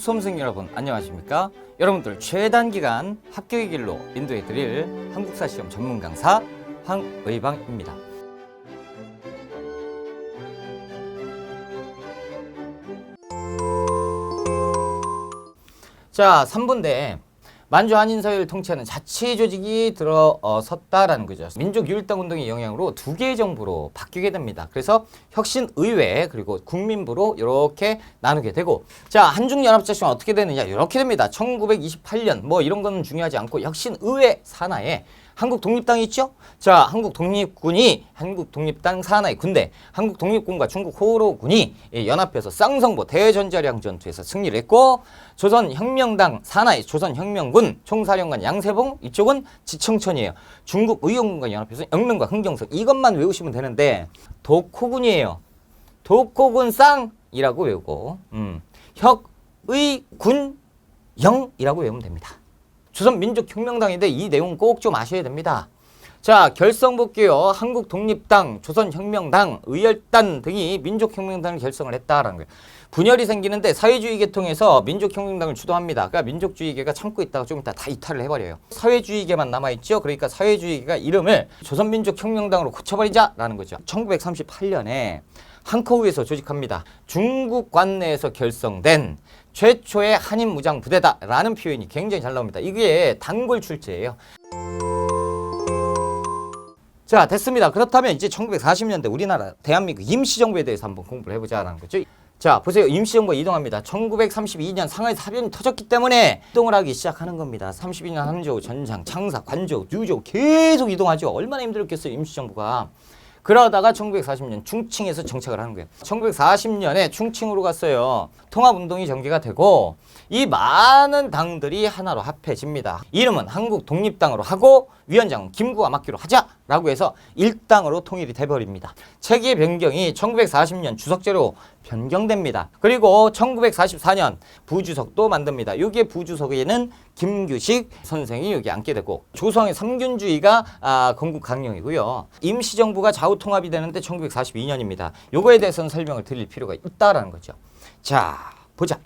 수험생 여러분 안녕하십니까? 여러분들 최단 기간 합격의 길로 인도해 드릴 한국사 시험 전문 강사 황의방입니다. 자, 3분대 만주 한인사회를 통치하는 자치 조직이 들어섰다라는 거죠. 민족 유일당 운동의 영향으로 두 개의 정부로 바뀌게 됩니다. 그래서 혁신 의회 그리고 국민부로 이렇게 나누게 되고 자 한중 연합작전 어떻게 되느냐 이렇게 됩니다. 1928년 뭐 이런 거는 중요하지 않고 혁신 의회 산하에 한국 독립당이 있죠? 자, 한국 독립군이 한국 독립당 산하의 군대, 한국 독립군과 중국 호로군이 이 연합해서 쌍성보 대전자량 전투에서 승리를 했고 조선 혁명당 산하의 조선 혁명군 총사령관 양세봉 이쪽은 지청천이에요. 중국 의용군과 연합해서 영릉과 흥경성 이것만 외우시면 되는데 독호군이에요. 독호군 쌍이라고 외우고 음. 혁의군 영이라고 외우면 됩니다. 조선민족혁명당인데 이 내용 꼭 좀 아셔야 됩니다. 자, 결성 볼게요. 한국독립당, 조선혁명당, 의열단 등이 민족혁명당을 결성을 했다라는 거예요. 분열이 생기는데 사회주의 계통에서 민족혁명당을 주도합니다. 그러니까 민족주의계가 참고 있다가 좀 이따 다 이탈을 해버려요. 사회주의계만 남아있죠. 그러니까 사회주의계가 이름을 조선민족혁명당으로 고쳐버리자라는 거죠. 1938년에 한커우에서 조직합니다. 중국 관내에서 결성된 최초의 한인 무장 부대다라는 표현이 굉장히 잘 나옵니다. 이게 단골 출제예요. 자 됐습니다. 그렇다면 이제 1940년대 우리나라 대한민국 임시정부에 대해서 한번 공부를 해보자라는 거죠. 자 보세요. 임시정부가 이동합니다. 1932년 상하이 사변이 터졌기 때문에 이동을 하기 시작하는 겁니다. 32년 항저우, 전장, 창사, 관저우, 뉴저우 계속 이동하죠. 얼마나 힘들었겠어요 임시정부가. 그러다가 1940년 충칭에서 정착을 하는 거예요. 1940년에 충칭으로 갔어요. 통합운동이 전개가 되고 이 많은 당들이 하나로 합해집니다. 이름은 한국 독립당으로 하고 위원장은 김구가 맡기로 하자라고 해서 일당으로 통일이 돼버립니다. 체계 변경이 1940년 주석제로 변경됩니다. 그리고 1944년 부주석도 만듭니다. 여기에 부주석에는 김규식 선생이 여기 앉게 되고 조성의 삼균주의가 아, 건국 강령이고요. 임시정부가 좌우 통합이 되는데 1942년입니다. 요거에 대해서는 설명을 드릴 필요가 있다라는 거죠. 자, 보자.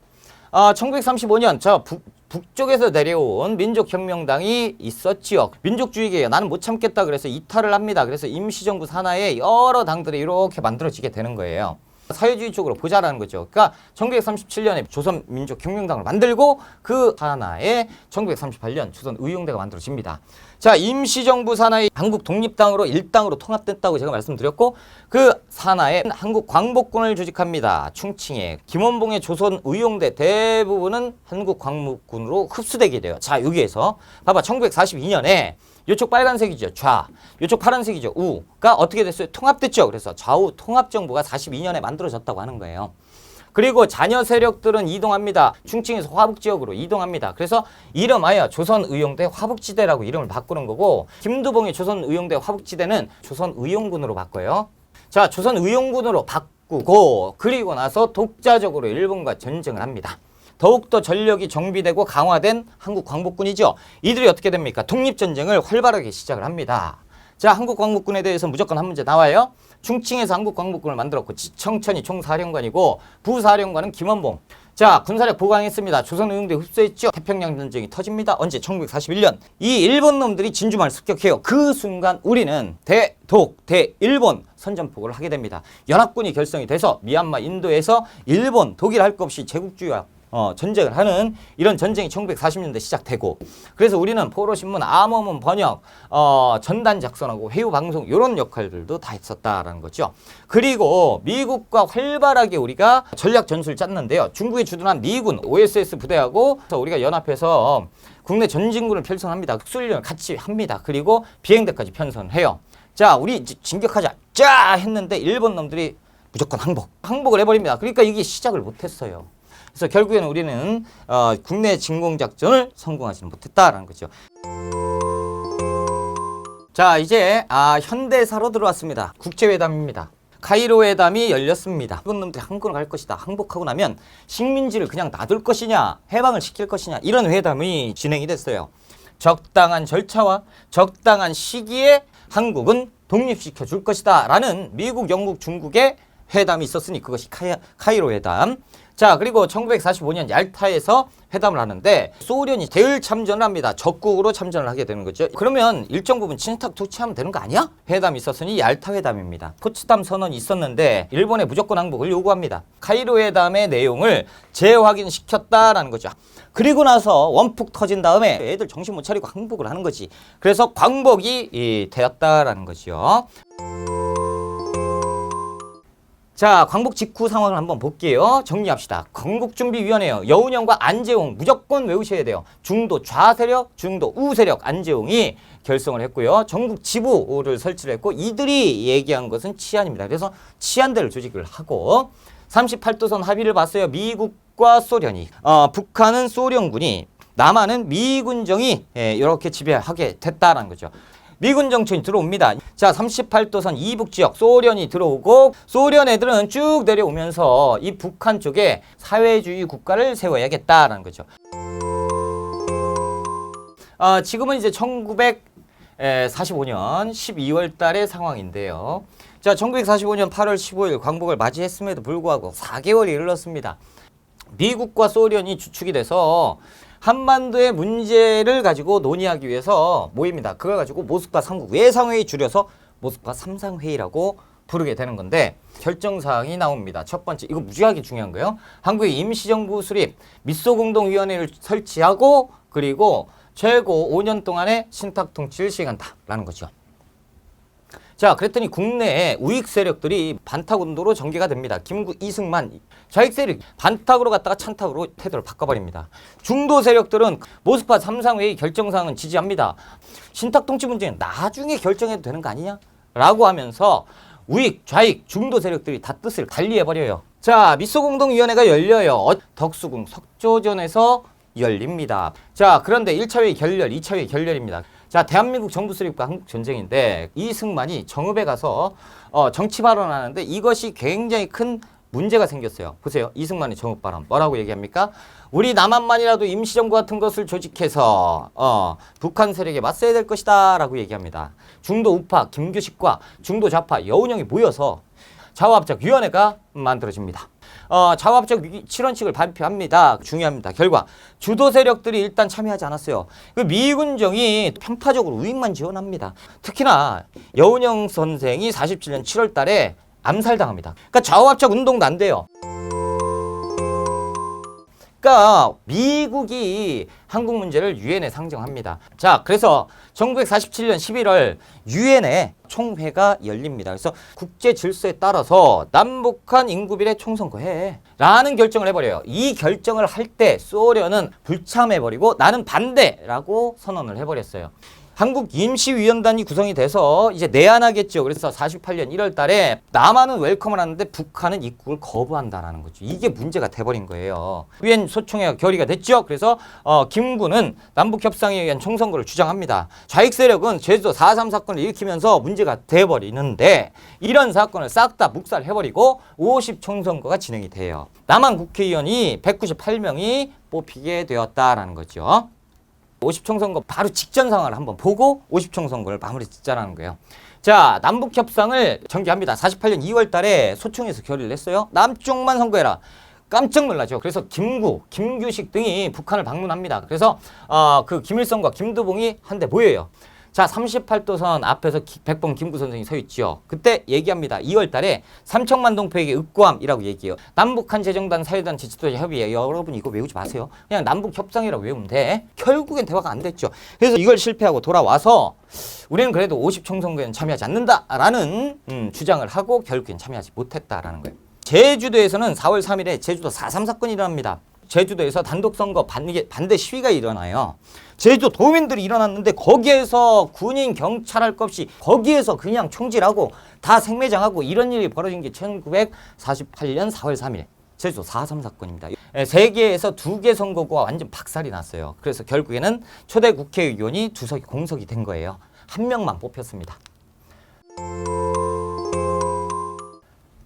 아, 1935년 저 북, 북쪽에서 내려온 민족혁명당이 있었지요. 민족주의계예요. 나는 못 참겠다 그래서 이탈을 합니다. 그래서 임시정부 산하에 여러 당들이 이렇게 만들어지게 되는 거예요. 사회주의 쪽으로 보자라는 거죠. 그러니까 1937년에 조선민족혁명당을 만들고 그 산하에 1938년 조선의용대가 만들어집니다. 자, 임시정부 산하의 한국 독립당으로 일당으로 통합됐다고 제가 말씀드렸고 그 산하에 한국 광복군을 조직합니다. 충칭에 김원봉의 조선의용대 대부분은 한국 광복군으로 흡수되게 돼요. 자, 여기에서 봐봐 1942년에 요쪽 빨간색이죠. 좌. 요쪽 파란색이죠. 우가 어떻게 됐어요? 통합됐죠. 그래서 좌우 통합 정부가 42년에 만들어졌다고 하는 거예요. 그리고 자녀 세력들은 이동합니다. 충칭에서 화북 지역으로 이동합니다. 그래서 이름하여 조선의용대 화북지대라고 이름을 바꾸는 거고 김두봉의 조선의용대 화북지대는 조선의용군으로 바꿔요. 자, 조선의용군으로 바꾸고 그리고 나서 독자적으로 일본과 전쟁을 합니다. 더욱더 전력이 정비되고 강화된 한국 광복군이죠. 이들이 어떻게 됩니까? 독립전쟁을 활발하게 시작을 합니다. 자, 한국 광복군에 대해서 무조건 한 문제 나와요. 충칭에서 한국 광복군을 만들었고 지청천이 총사령관이고 부사령관은 김원봉. 자, 군사력 보강했습니다. 조선의용대 흡수했죠. 태평양 전쟁이 터집니다. 언제? 1941년. 이 일본 놈들이 진주만을 습격해요. 그 순간 우리는 대독, 대일본 선전포고를 하게 됩니다. 연합군이 결성이 돼서 미얀마, 인도에서 일본, 독일 할 것 없이 제국주의와 어, 전쟁을 하는 이런 전쟁이 1940년대 시작되고 그래서 우리는 포로신문, 암호문 번역, 어, 전단 작성하고 회유 방송 이런 역할들도 다 했었다라는 거죠. 그리고 미국과 활발하게 우리가 전략 전술을 짰는데요. 중국에 주둔한 미군 OSS 부대하고 우리가 연합해서 국내 전진군을 편성합니다. 특수훈련을 같이 합니다. 그리고 비행대까지 편성해요. 자, 우리 진격하자. 짜 했는데 일본 놈들이 무조건 항복. 항복을 해버립니다. 그러니까 이게 시작을 못했어요. 그래서 결국에는 우리는 어, 국내 진공 작전을 성공하지는 못했다라는 거죠. 자 이제 아, 현대사로 들어왔습니다. 국제회담입니다. 카이로 회담이 열렸습니다. 일본 놈들이 한국을 갈 것이다. 항복하고 나면 식민지를 그냥 놔둘 것이냐, 해방을 시킬 것이냐 이런 회담이 진행이 됐어요. 적당한 절차와 적당한 시기에 한국은 독립시켜 줄 것이다. 라는 미국, 영국, 중국의 회담이 있었으니 그것이 카이, 카이로 회담. 자, 그리고 1945년 얄타에서 회담을 하는데 소련이 대일 참전을 합니다. 적국으로 참전을 하게 되는 거죠. 그러면 일정 부분 친탁 조치하면 되는 거 아니야? 회담이 있었으니 얄타 회담입니다. 포츠담 선언이 있었는데 일본에 무조건 항복을 요구합니다. 카이로 회담의 내용을 재확인시켰다라는 거죠. 그리고 나서 원폭 터진 다음에 애들 정신 못 차리고 항복을 하는 거지. 그래서 광복이 이, 되었다라는 거죠. 자, 광복 직후 상황을 한번 볼게요. 정리합시다. 광복준비위원회요. 여운형과 안재홍 무조건 외우셔야 돼요. 중도 좌세력, 중도 우세력 안재홍이 결성을 했고요. 전국 지부를 설치를 했고 이들이 얘기한 것은 치안입니다. 그래서 치안대를 조직을 하고 38도선 합의를 봤어요. 미국과 소련이. 어, 북한은 소련군이 남한은 미군정이 예, 이렇게 지배하게 됐다라는 거죠. 미군 정권이 들어옵니다. 자, 38도선 이북 지역 소련이 들어오고 소련 애들은 쭉 내려오면서 이 북한 쪽에 사회주의 국가를 세워야겠다라는 거죠. 아, 지금은 이제 1945년 12월 달의 상황인데요. 자, 1945년 8월 15일 광복을 맞이했음에도 불구하고 4개월이 흘렀습니다. 미국과 소련이 주축이 돼서 한반도의 문제를 가지고 논의하기 위해서 모입니다. 그걸 가지고 모스크바 3국 외상회의 줄여서 모스크바 3상회의라고 부르게 되는 건데 결정사항이 나옵니다. 첫 번째 이거 무지하게 중요한 거예요. 한국의 임시정부 수립 미소공동위원회를 설치하고 그리고 최고 5년 동안의 신탁 통치를 시행한다라는 거죠. 자, 그랬더니 국내에 우익 세력들이 반탁 운동으로 전개가 됩니다. 김구, 이승만, 좌익 세력 반탁으로 갔다가 찬탁으로 태도를 바꿔버립니다. 중도 세력들은 모스크바 3상회의 결정사항은 지지합니다. 신탁 통치 문제는 나중에 결정해도 되는 거 아니냐? 라고 하면서 우익, 좌익, 중도 세력들이 다 뜻을 달리해버려요. 자, 미소공동위원회가 열려요. 어, 덕수궁 석조전에서 열립니다. 자, 그런데 1차 회의 결렬, 2차 회의 결렬입니다. 자, 대한민국 정부 수립과 한국 전쟁인데 이승만이 정읍에 가서 어, 정치 발언하는데 이것이 굉장히 큰 문제가 생겼어요. 보세요. 이승만의 정읍 발언 뭐라고 얘기합니까? 우리 남한만이라도 임시정부 같은 것을 조직해서 어, 북한 세력에 맞서야 될 것이다 라고 얘기합니다. 중도 우파 김규식과 중도 좌파 여운형이 모여서 좌우합작 위원회가 만들어집니다. 어, 좌우합작 실원칙을 발표합니다. 중요합니다. 결과 주도 세력들이 일단 참여하지 않았어요. 그 미군정이 편파적으로 우익만 지원합니다. 특히나 여운형 선생이 47년 7월 달에 암살당합니다. 그러니까 좌우합작 운동도 안 돼요. 그러니까 미국이 한국 문제를 유엔에 상정합니다. 자, 그래서 1947년 11월 유엔에 총회가 열립니다. 그래서 국제 질서에 따라서 남북한 인구비례 총선거해 라는 결정을 해버려요. 이 결정을 할 때 소련은 불참해버리고 나는 반대라고 선언을 해버렸어요. 한국 임시위원단이 구성이 돼서 이제 내한하겠죠. 그래서 48년 1월 달에 남한은 웰컴을 하는데 북한은 입국을 거부한다라는 거죠. 이게 문제가 돼버린 거예요. 유엔 소총회가 결의가 됐죠. 그래서 어, 김군은 남북 협상에 의한 총선거를 주장합니다. 좌익 세력은 제주도 4.3 사건을 일으키면서 문제가 돼버리는데 이런 사건을 싹 다 묵살해버리고 50 총선거가 진행이 돼요. 남한 국회의원이 198명이 뽑히게 되었다라는 거죠. 50총 선거 바로 직전 상황을 한번 보고 50총 선거를 마무리 짓자라는 거예요. 자, 남북 협상을 전개합니다. 48년 2월 달에 소총에서 결의를 했어요. 남쪽만 선거해라. 깜짝 놀라죠. 그래서 김구, 김규식 등이 북한을 방문합니다. 그래서 어, 그 김일성과 김두봉이 한데 모여요. 자, 38도선 앞에서 기, 백범 김구 선생이 서 있죠. 그때 얘기합니다. 2월 달에 삼천만 동포에게 윽고함이라고 얘기해요. 남북한 재정단 사회단 지지도자 협의회. 여러분 이거 외우지 마세요. 그냥 남북 협상이라고 외우면 돼. 결국엔 대화가 안 됐죠. 그래서 이걸 실패하고 돌아와서 우리는 그래도 50 총선거에는 참여하지 않는다라는 음, 주장을 하고 결국엔 참여하지 못했다라는 거예요. 제주도에서는 4월 3일에 제주도 4.3 사건이 일어납니다. 제주도에서 단독 선거 반대 시위가 일어나요. 제주도 도민들이 일어났는데 거기에서 군인 경찰할 것 없이 거기에서 그냥 총질하고 다 생매장하고 이런 일이 벌어진 게 1948년 4월 3일 제주도 4.3 사건입니다. 예, 세계에서 두 개 선거구가 완전 박살이 났어요. 그래서 결국에는 초대 국회의원이 두 석이 공석이 된 거예요. 한 명만 뽑혔습니다.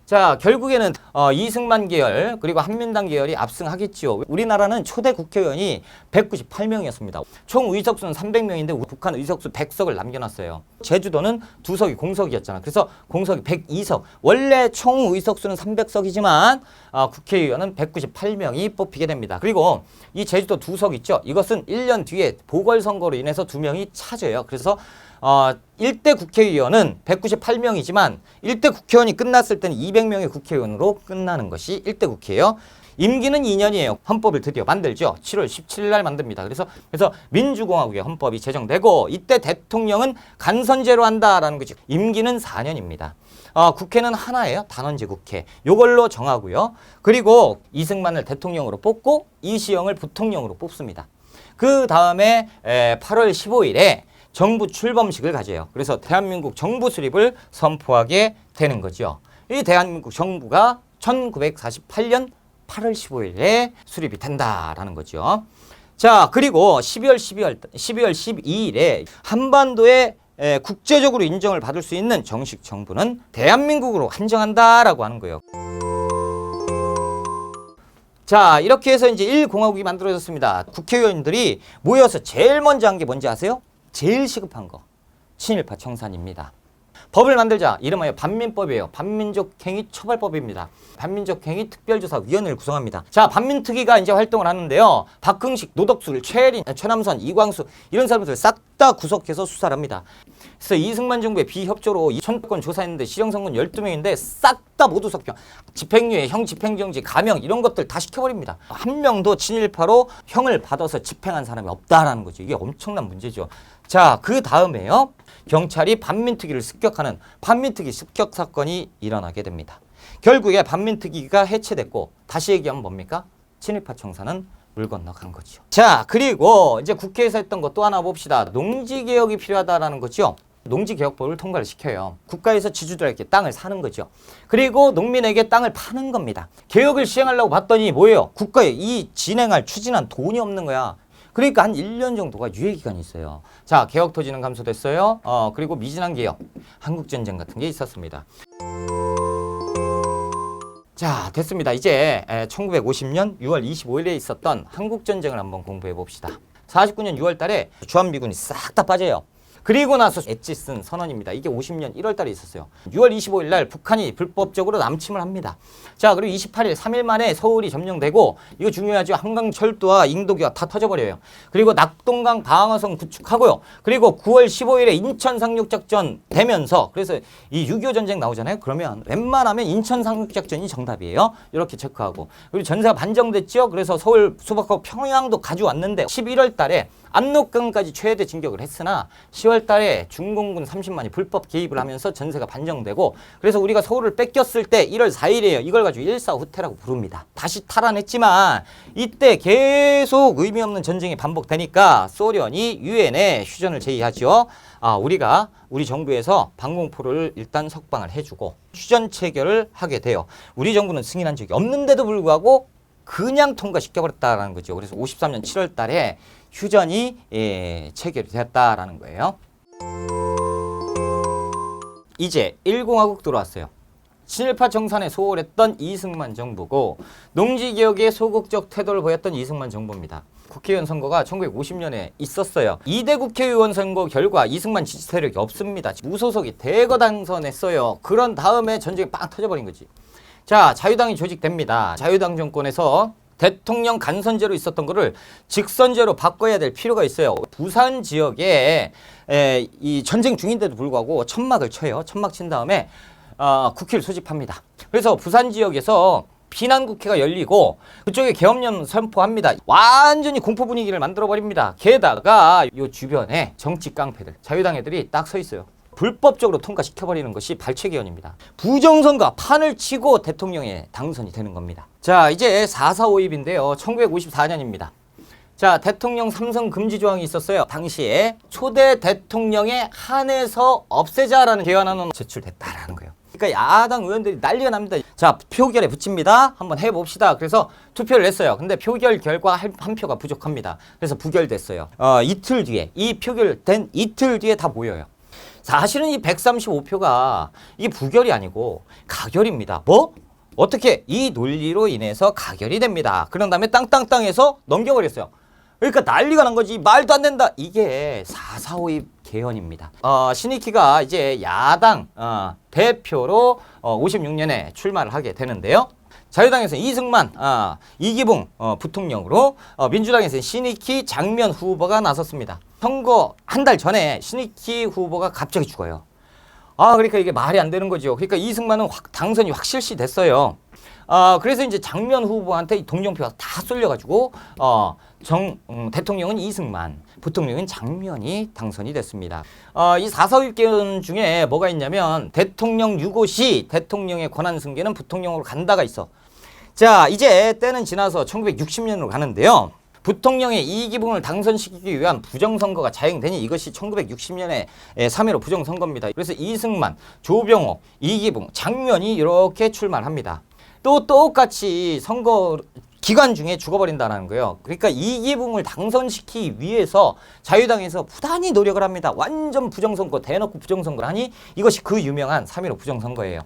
자, 결국에는 어, 이승만 계열 그리고 한민당 계열이 압승하겠지요. 우리나라는 초대 국회의원이 198명이었습니다. 총 의석수는 300명인데 북한 의석수 100석을 남겨놨어요. 제주도는 두 석이 공석이었잖아. 그래서 공석이 102석. 원래 총 의석수는 300석이지만 어, 국회의원은 198명이 뽑히게 됩니다. 그리고 이 제주도 두 석 있죠. 이것은 1년 뒤에 보궐선거로 인해서 두 명이 차져요. 그래서 어, 1대 국회의원은 198명이지만 1대 국회의원이 끝났을 때는 200명의 국회의원으로 끝나는 것이 1대 국회예요. 임기는 2년이에요. 헌법을 드디어 만들죠. 7월 17일 날 만듭니다. 그래서 그래서 민주공화국의 헌법이 제정되고 이때 대통령은 간선제로 한다라는 거죠. 임기는 4년입니다. 어, 국회는 하나예요. 단원제 국회. 요걸로 정하고요. 그리고 이승만을 대통령으로 뽑고 이시영을 부통령으로 뽑습니다. 그 다음에 8월 15일에 정부 출범식을 가져요. 그래서 대한민국 정부 수립을 선포하게 되는 거죠. 이 대한민국 정부가 1948년 8월 15일에 수립이 된다라는 거죠. 자, 그리고 12월 12월 12월 12일에 한반도에 에, 국제적으로 인정을 받을 수 있는 정식 정부는 대한민국으로 한정한다라고 하는 거예요. 자, 이렇게 해서 이제 1공화국이 만들어졌습니다. 국회의원들이 모여서 제일 먼저 한 게 뭔지 아세요? 제일 시급한 거. 친일파 청산입니다. 법을 만들자 이름하여 반민법이에요. 반민족행위 처벌법입니다. 반민족행위 특별조사위원회를 구성합니다. 자, 반민특위가 이제 활동을 하는데요. 박흥식, 노덕술, 최혜린, 최남선, 이광수 이런 사람들 싹 다 구속해서 수사를 합니다. 그래서 이승만 정부의 비협조로 천건 조사했는데 실형선고는 12명인데 싹 다 모두 석경. 집행유예, 형 집행정지, 감형 이런 것들 다 시켜버립니다. 한 명도 친일파로 형을 받아서 집행한 사람이 없다라는 거죠. 이게 엄청난 문제죠. 자, 그 다음에요. 경찰이 반민특위를 습격하는 반민특위 습격 사건이 일어나게 됩니다. 결국에 반민특위가 해체됐고 다시 얘기하면 뭡니까? 친일파 청사는 물 건너간 거죠. 자, 그리고 이제 국회에서 했던 것 또 하나 봅시다. 농지개혁이 필요하다라는 거죠. 농지개혁법을 통과를 시켜요. 국가에서 지주들에게 땅을 사는 거죠. 그리고 농민에게 땅을 파는 겁니다. 개혁을 시행하려고 봤더니 뭐예요? 국가에 이 진행할 추진한 돈이 없는 거야. 그러니까 한 1년 정도가 유예 기간이 있어요. 자, 개혁 토지는 감소됐어요. 어, 그리고 미진한 개혁, 한국 전쟁 같은 게 있었습니다. 자, 됐습니다. 이제 1950년 6월 25일에 있었던 한국 전쟁을 한번 공부해 봅시다. 49년 6월 달에 주한미군이 싹 다 빠져요. 그리고 나서 엣지 쓴 선언입니다. 이게 50년 1월 달에 있었어요. 6월 25일 날 북한이 불법적으로 남침을 합니다. 자, 그리고 28일 3일 만에 서울이 점령되고 이거 중요하죠. 한강 철도와 인도기가 다 터져버려요. 그리고 낙동강 방어선 구축하고요. 그리고 9월 15일에 인천 상륙작전 되면서 그래서 이 6.25 전쟁 나오잖아요. 그러면 웬만하면 인천 상륙작전이 정답이에요. 이렇게 체크하고 그리고 전세가 반정됐죠. 그래서 서울 수박하고 평양도 가져왔는데 11월 달에 압록강까지 최대 진격을 했으나 10월 달에 중공군 30만이 불법 개입을 하면서 전세가 반정되고 그래서 우리가 서울을 뺏겼을 때 1월 4일이에요. 이걸 가지고 일사 후퇴라고 부릅니다. 다시 탈환했지만 이때 계속 의미 없는 전쟁이 반복되니까 소련이 유엔에 휴전을 제의하죠. 아, 우리가 우리 정부에서 방공포를 일단 석방을 해주고 휴전 체결을 하게 돼요. 우리 정부는 승인한 적이 없는데도 불구하고 그냥 통과시켜버렸다라는 거죠. 그래서 53년 7월 달에 휴전이 예, 체결이 되었다라는 거예요. 이제 1공화국 들어왔어요. 친일파 정산에 소홀했던 이승만 정부고 농지개혁에 소극적 태도를 보였던 이승만 정부입니다. 국회의원 선거가 1950년에 있었어요. 2대 국회의원 선거 결과 이승만 지지 세력이 없습니다. 무소속이 대거 당선했어요. 그런 다음에 전쟁이 빵 터져버린 거지. 자, 자유당이 조직됩니다. 자유당 정권에서 대통령 간선제로 있었던 거를 직선제로 바꿔야 될 필요가 있어요. 부산 지역에 에, 이 전쟁 중인데도 불구하고 천막을 쳐요. 천막 친 다음에 어, 국회를 소집합니다. 그래서 부산 지역에서 비난 국회가 열리고 그쪽에 계엄령 선포합니다. 완전히 공포 분위기를 만들어 버립니다. 게다가 요 주변에 정치 깡패들, 자유당 애들이 딱 서 있어요. 불법적으로 통과시켜버리는 것이 발췌개헌입니다. 부정선거 판을 치고 대통령에 당선이 되는 겁니다. 자 이제 4.4.5입인데요. 1954년입니다. 자 대통령 삼성 금지 조항이 있었어요. 당시에 초대 대통령에 한해서 없애자라는 개헌안은 제출됐다라는 거예요. 그러니까 야당 의원들이 난리가 납니다. 자 표결에 붙입니다. 한번 해봅시다. 그래서 투표를 했어요. 근데 표결 결과 한, 한 표가 부족합니다. 그래서 부결됐어요. 어, 이틀 뒤에 이 표결된 이틀 뒤에 다 모여요. 사실은 이 135표가 이게 부결이 아니고 가결입니다. 뭐? 어떻게 이 논리로 인해서 가결이 됩니다. 그런 다음에 땅땅땅해서 넘겨버렸어요. 그러니까 난리가 난 거지 말도 안 된다. 이게 445입 개헌입니다. 어, 신익희가 이제 야당 어, 대표로 어, 56년에 출마를 하게 되는데요. 자유당에서 이승만, 아, 이기붕 어, 부통령으로 어, 민주당에서는 신익희, 장면 후보가 나섰습니다. 선거 한 달 전에 신익희 후보가 갑자기 죽어요. 아, 그러니까 이게 말이 안 되는 거죠. 그러니까 이승만은 확, 당선이 확실시 됐어요. 아, 그래서 이제 장면 후보한테 이 동정표가 다 쏠려가지고, 어, 정, 음, 대통령은 이승만, 부통령은 장면이 당선이 됐습니다. 어, 이 4사일 개헌 중에 뭐가 있냐면, 대통령 유고 시 대통령의 권한 승계는 부통령으로 간다가 있어. 자, 이제 때는 지나서 1960년으로 가는데요. 부통령의 이기붕을 당선시키기 위한 부정선거가 자행되니 이것이 1960년에 3.15 부정선거입니다. 그래서 이승만, 조병호, 이기붕, 장면이 이렇게 출마합니다. 또 똑같이 선거 기간 중에 죽어버린다는 거예요. 그러니까 이기붕을 당선시키기 위해서 자유당에서 부단히 노력을 합니다. 완전 부정선거, 대놓고 부정선거를 하니 이것이 그 유명한 3.15 부정선거예요.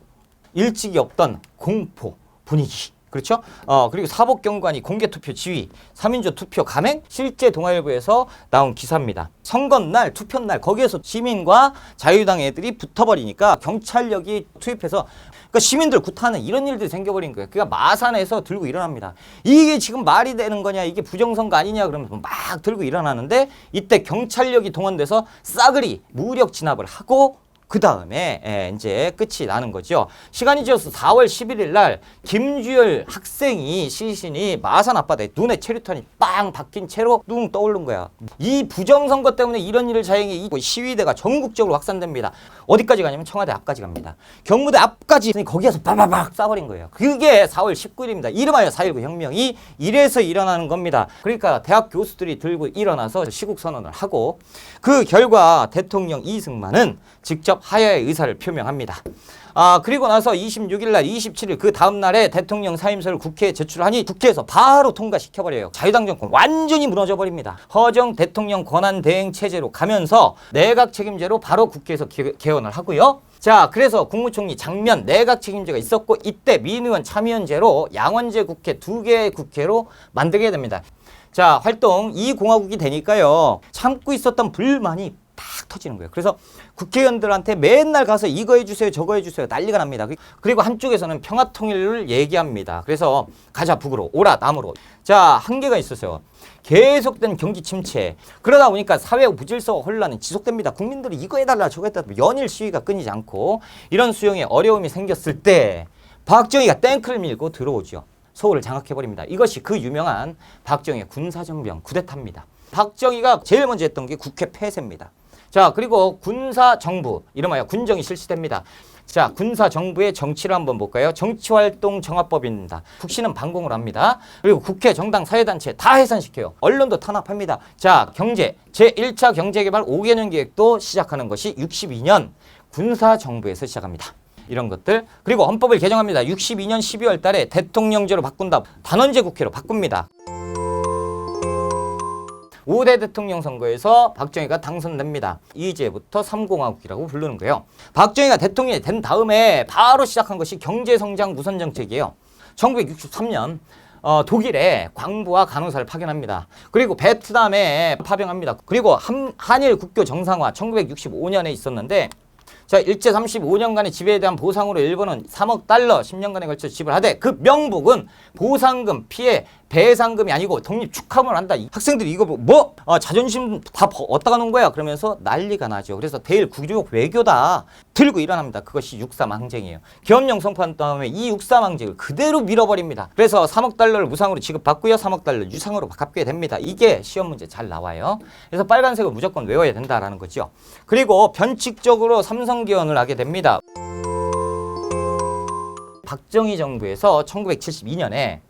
일찍이 없던 공포 분위기. 그렇죠? 어, 그리고 사법경관이 공개투표 지휘, 3인조 투표 감행, 실제 동아일보에서 나온 기사입니다. 선거날, 투표날, 거기에서 시민과 자유당 애들이 붙어버리니까 경찰력이 투입해서 그러니까 시민들 구타는 이런 일들이 생겨버린 거예요. 그러니까 마산에서 들고 일어납니다. 이게 지금 말이 되는 거냐, 이게 부정선거 아니냐, 그러면서 막 들고 일어나는데 이때 경찰력이 동원돼서 싸그리 무력 진압을 하고 그 다음에 예, 이제 끝이 나는 거죠. 시간이 지어서 4월 11일 날 김주열 학생이 시신이 마산 앞바다에 눈에 체류탄이 빵 박힌 채로 뚱 떠오른 거야. 이 부정선거 때문에 이런 일을 자행해 이 시위대가 전국적으로 확산됩니다. 어디까지 가냐면 청와대 앞까지 갑니다. 경무대 앞까지 거기에서 빠바박 쏴버린 거예요. 그게 4월 19일입니다. 이름하여 4.19 혁명이 이래서 일어나는 겁니다. 그러니까 대학 교수들이 들고 일어나서 시국 선언을 하고 그 결과 대통령 이승만은 직접 하야의 의사를 표명합니다. 아, 그리고 나서 26일 날, 27일 그 다음 날에 대통령 사임서를 국회에 제출하니 국회에서 바로 통과시켜버려요. 자유당 정권 완전히 무너져 버립니다. 허정 대통령 권한 대행 체제로 가면서 내각 책임제로 바로 국회에서 개, 개헌을 하고요. 자, 그래서 국무총리 장면 내각 책임제가 있었고 이때 민의원 참여연제로 양원제 국회 두 개의 국회로 만들게 됩니다. 자, 활동 이 공화국이 되니까요. 참고 있었던 불만이 팍 터지는 거예요. 그래서 국회의원들한테 맨날 가서 이거 해주세요, 저거 해주세요 난리가 납니다. 그리고 한쪽에서는 평화통일을 얘기합니다. 그래서 가자 북으로, 오라 남으로. 자, 한계가 있었어요. 계속된 경기 침체. 그러다 보니까 사회 무질서 혼란은 지속됩니다. 국민들이 이거 해달라, 저거 해달라, 연일 시위가 끊이지 않고 이런 수용에 어려움이 생겼을 때 박정희가 탱크를 밀고 들어오죠. 서울을 장악해버립니다. 이것이 그 유명한 박정희의 군사정병 쿠데타입니다. 박정희가 제일 먼저 했던 게 국회 폐쇄입니다. 자, 그리고 군사 정부, 이름하여 군정이 실시됩니다. 자, 군사 정부의 정치를 한번 볼까요? 정치활동 정합법입니다. 국시는 반공을 합니다. 그리고 국회, 정당, 사회단체 다 해산시켜요. 언론도 탄압합니다. 자, 경제, 제1차 경제개발 5개년 계획도 시작하는 것이 62년 군사 정부에서 시작합니다. 이런 것들 그리고 헌법을 개정합니다. 62년 12월 달에 대통령제로 바꾼다. 단원제 국회로 바꿉니다. 5대 대통령 선거에서 박정희가 당선됩니다. 이제부터 3공화국이라고 부르는 거예요. 박정희가 대통령이 된 다음에 바로 시작한 것이 경제성장 무선 정책이에요. 1963년 어, 독일에 광부와 간호사를 파견합니다. 그리고 베트남에 파병합니다. 그리고 한, 한일 국교 정상화 1965년에 있었는데 자, 일제 35년간의 지배에 대한 보상으로 일본은 3억 달러 10년간에 걸쳐 지불하되 그 명목은 보상금, 피해, 배상금이 아니고 독립 축하문을 한다. 이 학생들이 이거 뭐, 뭐 어, 자존심 다 어디다가 놓은 거야? 그러면서 난리가 나죠. 그래서 대일 국력 외교다 들고 일어납니다. 그것이 항쟁이에요. 계엄령 선포한 다음에 이 육삼 항쟁을 그대로 밀어버립니다. 그래서 3억 달러를 무상으로 지급받고요. 3억 달러 유상으로 갚게 됩니다. 이게 시험 문제 잘 나와요. 그래서 빨간색을 무조건 외워야 된다라는 거죠. 그리고 변칙적으로 삼성 개헌을 하게 됩니다. 박정희 정부에서 1972년에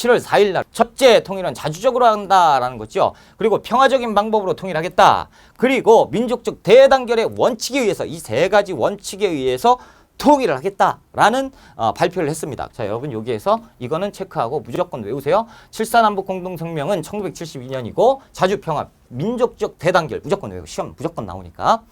7월 4일 날 첫째 통일은 자주적으로 한다라는 거죠. 그리고 평화적인 방법으로 통일하겠다. 그리고 민족적 대단결의 원칙에 의해서 이 세 가지 원칙에 의해서 통일을 하겠다라는 어, 발표를 했습니다. 자, 여러분 여기에서 이거는 체크하고 무조건 외우세요. 7.4남북 공동 성명은 1972년이고 자주 평화, 민족적 대단결 무조건 외우고 시험 무조건 나오니까.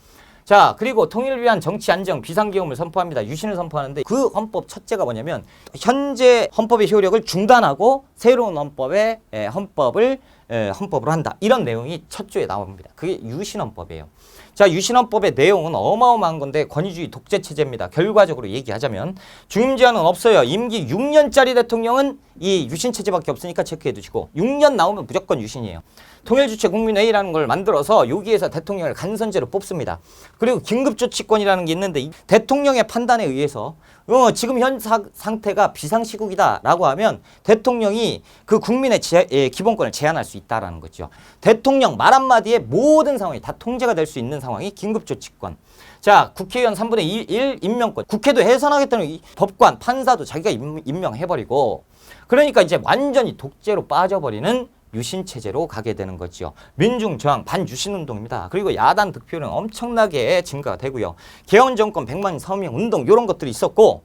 자, 그리고 통일을 위한 정치 안정, 비상기업을 선포합니다. 유신을 선포하는데 그 헌법 첫째가 뭐냐면 현재 헌법의 효력을 중단하고 새로운 헌법의 에, 헌법을 에, 헌법으로 한다. 이런 내용이 첫 조에 나옵니다. 그게 유신헌법이에요. 자, 유신헌법의 내용은 어마어마한 건데 권위주의 독재 체제입니다. 결과적으로 얘기하자면 중임 제한은 없어요. 임기 6년짜리 대통령은 이 유신 체제밖에 없으니까 체크해 두시고 6년 나오면 무조건 유신이에요. 통일 주체 국민회의라는 걸 만들어서 여기에서 대통령을 간선제로 뽑습니다. 그리고 긴급 조치권이라는 게 있는데 이 대통령의 판단에 의해서 어, 지금 현 사- 상태가 비상시국이다라고 하면 대통령이 그 국민의 제, 예, 기본권을 제한할 수 있다라는 거죠. 대통령 말 한마디에 모든 상황이 다 통제가 될 수 있는 상황이 긴급조치권. 자, 국회의원 3분의 1, 1 임명권. 국회도 해산하겠다는 이 법관, 판사도 자기가 임, 임명해버리고 그러니까 이제 완전히 독재로 빠져버리는 유신 체제로 가게 되는 거지요. 민중 저항 반유신 운동입니다. 그리고 야단 득표는 엄청나게 증가가 되고요. 개헌 정권 100만 서명 운동 이런 것들이 있었고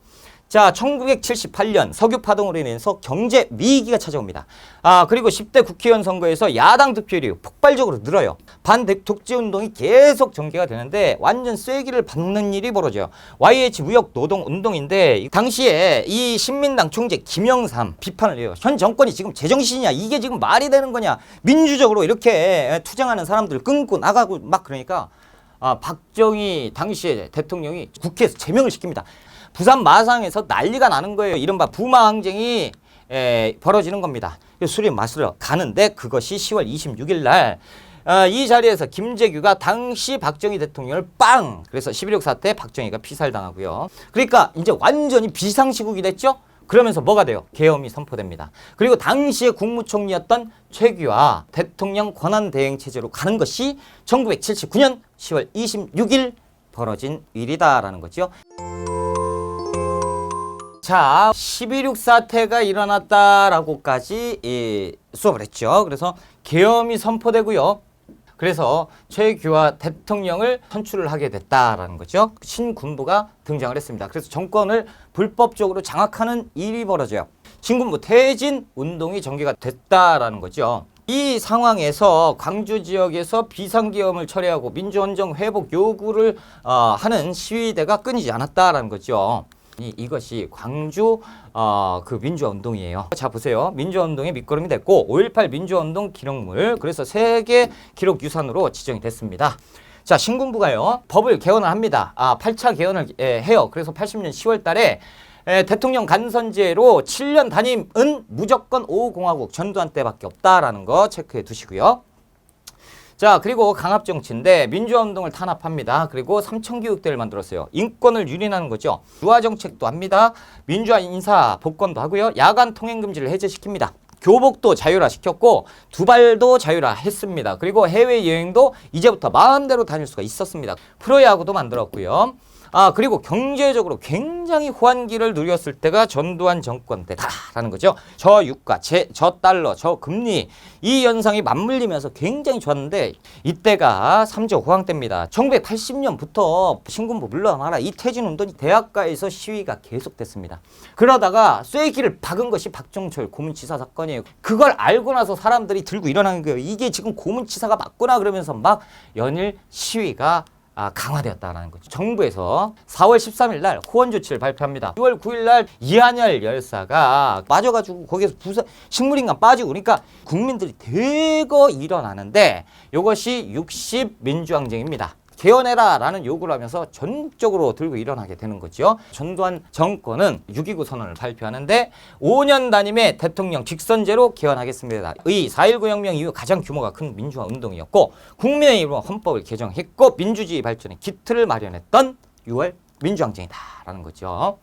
자, 1978년 석유 파동으로 인해서 경제 위기가 찾아옵니다. 아, 그리고 10대 국회의원 선거에서 야당 득표율이 폭발적으로 늘어요. 반독재 운동이 계속 전개가 되는데 완전 쐐기를 받는 일이 벌어져요. YH 무역 노동 운동인데 당시에 이 신민당 총재 김영삼 비판을 해요. 현 정권이 지금 제정신이야. 이게 지금 말이 되는 거냐. 민주적으로 이렇게 투쟁하는 사람들 끊고 나가고 막 그러니까 아, 박정희 당시에 대통령이 국회에서 제명을 시킵니다. 부산 마상에서 난리가 나는 거예요. 이른바 부마 항쟁이 에, 벌어지는 겁니다. 술이 마시러 가는데 그것이 10월 26일 날 어, 이 자리에서 김재규가 당시 박정희 대통령을 빵! 그래서 11.6 사태 박정희가 피살당하고요. 그러니까 이제 완전히 비상시국이 됐죠? 그러면서 뭐가 돼요? 계엄이 선포됩니다. 그리고 당시에 국무총리였던 최규하 대통령 권한대행 체제로 가는 것이 1979년 10월 26일 벌어진 일이다라는 거죠. 자, 12.6 사태가 일어났다라고까지 예, 수업을 했죠. 그래서 계엄이 선포되고요. 그래서 최규하 대통령을 선출을 하게 됐다라는 거죠. 신군부가 등장을 했습니다. 그래서 정권을 불법적으로 장악하는 일이 벌어져요. 신군부 퇴진 운동이 전개가 됐다라는 거죠. 이 상황에서 광주 지역에서 비상기업을 철회하고 민주헌정 회복 요구를 어, 하는 시위대가 끊이지 않았다라는 거죠. 이, 이것이 광주 어, 그 민주화 운동이에요. 자 보세요. 민주화 운동의 밑거름이 됐고 5.18 민주화 운동 기록물 그래서 세계 기록 유산으로 지정이 됐습니다. 자 신군부가요 법을 개헌을 합니다. 아 8차 개헌을 예, 해요. 그래서 80년 10월 달에 에, 대통령 간선제로 7년 단임은 무조건 5공화국 전두환 때밖에 없다라는 거 체크해 두시고요. 자 그리고 강압정치인데 민주화운동을 탄압합니다. 그리고 삼천교육대를 만들었어요. 인권을 유린하는 거죠. 유아정책도 합니다. 민주화 인사 복권도 하고요. 야간 통행금지를 해제시킵니다. 교복도 자율화시켰고 두발도 자율화했습니다. 그리고 해외여행도 이제부터 마음대로 다닐 수가 있었습니다. 프로야구도 만들었고요. 아 그리고 경제적으로 굉장히 호황기를 누렸을 때가 전두환 정권 때다라는 거죠. 저 유가, 제, 저 달러, 저 금리 이 현상이 맞물리면서 굉장히 좋았는데 이때가 삼조 호황 때입니다. 1980년부터 신군부 물러나라 이 퇴진 운동이 대학가에서 시위가 계속됐습니다. 그러다가 쐐기를 박은 것이 박정철 고문치사 사건이에요. 그걸 알고 나서 사람들이 들고 일어나는 거예요. 이게 지금 고문치사가 맞구나 그러면서 막 연일 시위가 아, 강화되었다는 거죠. 정부에서 4월 13일 날 호원 조치를 발표합니다. 6월 9일 날 이한열 열사가 빠져가지고 거기서 부서 식물인간 빠지고 그러니까 국민들이 대거 일어나는데 이것이 60 민주항쟁입니다. 개헌해라 라는 요구를 하면서 전적으로 들고 일어나게 되는 거죠. 전두환 정권은 6.29 선언을 발표하는데 5년 단임의 대통령 직선제로 개헌하겠습니다. 의 4.19 혁명 이후 가장 규모가 큰 민주화 운동이었고 국민의힘으로 헌법을 개정했고 민주주의 발전의 기틀을 마련했던 6월 민주항쟁이다라는 거죠.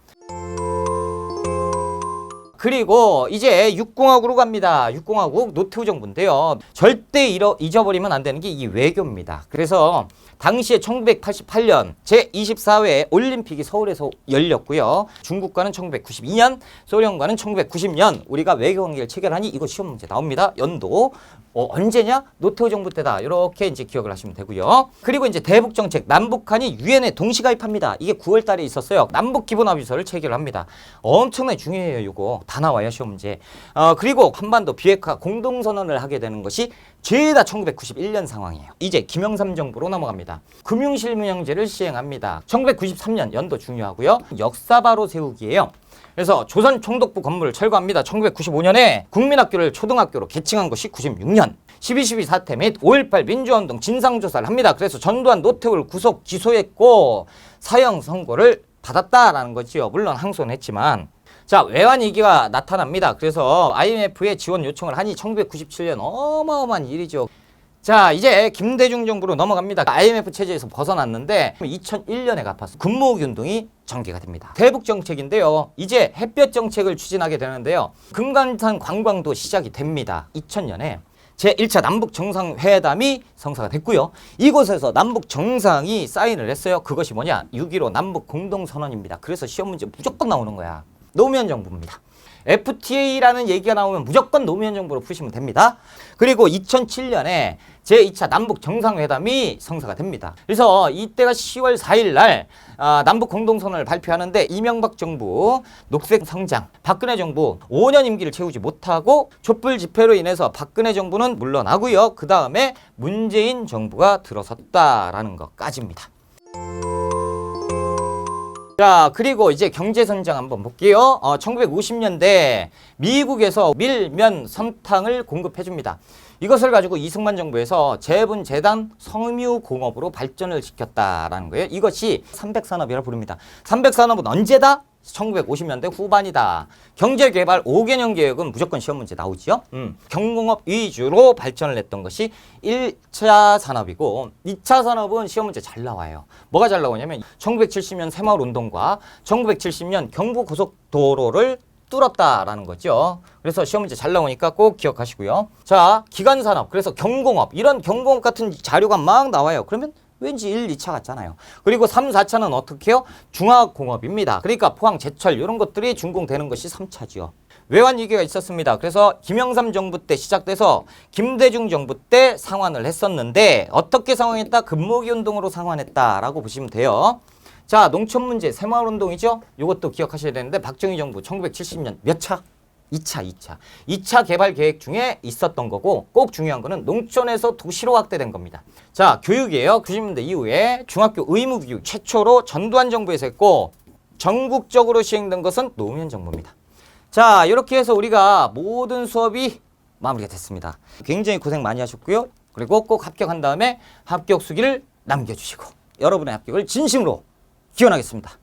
그리고 이제 육공화국으로 갑니다. 육공화국 노태우 정부인데요. 절대 잃어, 잊어버리면 안 되는 게 이 외교입니다. 그래서 당시에 1988년 제24회 올림픽이 서울에서 열렸고요. 중국과는 1992년, 소련과는 1990년 우리가 외교 관계를 체결하니 이거 시험 문제 나옵니다. 연도 어, 언제냐? 노태우 정부 때다. 이렇게 이제 기억을 하시면 되고요. 그리고 이제 대북 정책 남북한이 유엔에 동시 가입합니다. 이게 9월 달에 있었어요. 남북 기본 합의서를 체결을 합니다. 엄청나게 중요해요, 이거. 다 나와요, 시험 문제. 어, 그리고 한반도 비핵화 공동 선언을 하게 되는 것이 죄다 1991년 상황이에요. 이제 김영삼 정부로 넘어갑니다. 금융실명제를 시행합니다. 1993년 연도 중요하고요. 역사 바로 세우기예요. 그래서 조선 총독부 건물을 철거합니다. 1995년에 국민학교를 초등학교로 개칭한 것이 96년. 12.12 사태 및 5.18 민주화운동 진상조사를 합니다. 그래서 전두환 노태우를 구속 기소했고 사형 선고를 받았다라는 거지요. 물론 항소했지만 자 외환 위기가 나타납니다. 그래서 IMF에 지원 요청을 하니 1997년 어마어마한 일이죠. 자 이제 김대중 정부로 넘어갑니다. IMF 체제에서 벗어났는데 2001년에 갚았어. 군무기 운동이 전개가 됩니다. 대북 정책인데요. 이제 햇볕 정책을 추진하게 되는데요. 금강산 관광도 시작이 됩니다. 2000년에 제1차 남북 정상회담이 성사가 됐고요. 이곳에서 남북 정상이 사인을 했어요. 그것이 뭐냐? 6.15 남북 공동선언입니다. 그래서 시험 문제 무조건 나오는 거야. 노무현 정부입니다. FTA라는 얘기가 나오면 무조건 노무현 정부로 푸시면 됩니다. 그리고 2007년에 제2차 남북 정상회담이 성사가 됩니다. 그래서 이때가 10월 4일 날 아, 남북 공동선언을 발표하는데 이명박 정부 녹색 성장, 박근혜 정부 5년 임기를 채우지 못하고 촛불 집회로 인해서 박근혜 정부는 물러나고요. 그 다음에 문재인 정부가 들어섰다라는 것까지입니다. 자, 그리고 이제 경제 선장 한번 볼게요. 어, 1950년대 미국에서 밀면 선탕을 공급해 줍니다. 이것을 가지고 이승만 정부에서 재분 재단 성유공업으로 발전을 시켰다라는 거예요. 이것이 300산업이라 부릅니다. 300산업은 언제다? 1950년대 후반이다. 경제개발 5개년 계획은 무조건 시험 문제 나오지요. 음, 경공업 위주로 발전을 했던 것이 1차 산업이고 2차 산업은 시험 문제 잘 나와요. 뭐가 잘 나오냐면 1970년 새마을 운동과 1970년 경부 고속도로를 뚫었다라는 거죠. 그래서 시험 문제 잘 나오니까 꼭 기억하시고요. 자, 기간 산업. 그래서 경공업. 이런 경공업 같은 자료가 막 나와요. 그러면 왠지 1, 2차 같잖아요. 그리고 3, 4차는 어떻게 해요? 중화공업입니다. 그러니까 포항, 제철 이런 것들이 준공되는 것이 3차지요. 외환 위기가 있었습니다. 그래서 김영삼 정부 때 시작돼서 김대중 정부 때 상환을 했었는데 어떻게 상환했다? 금모기 운동으로 상환했다라고 보시면 돼요. 자, 농촌 문제 새마을 운동이죠. 이것도 기억하셔야 되는데 박정희 정부 1970년 몇 차? 2차, 2차. 2차 개발 계획 중에 있었던 거고 꼭 중요한 거는 농촌에서 도시로 확대된 겁니다. 자, 교육이에요. 90년대 이후에 중학교 의무 교육 최초로 전두환 정부에서 했고 전국적으로 시행된 것은 노무현 정부입니다. 자, 이렇게 해서 우리가 모든 수업이 마무리가 됐습니다. 굉장히 고생 많이 하셨고요. 그리고 꼭 합격한 다음에 합격 수기를 남겨주시고 여러분의 합격을 진심으로 기원하겠습니다.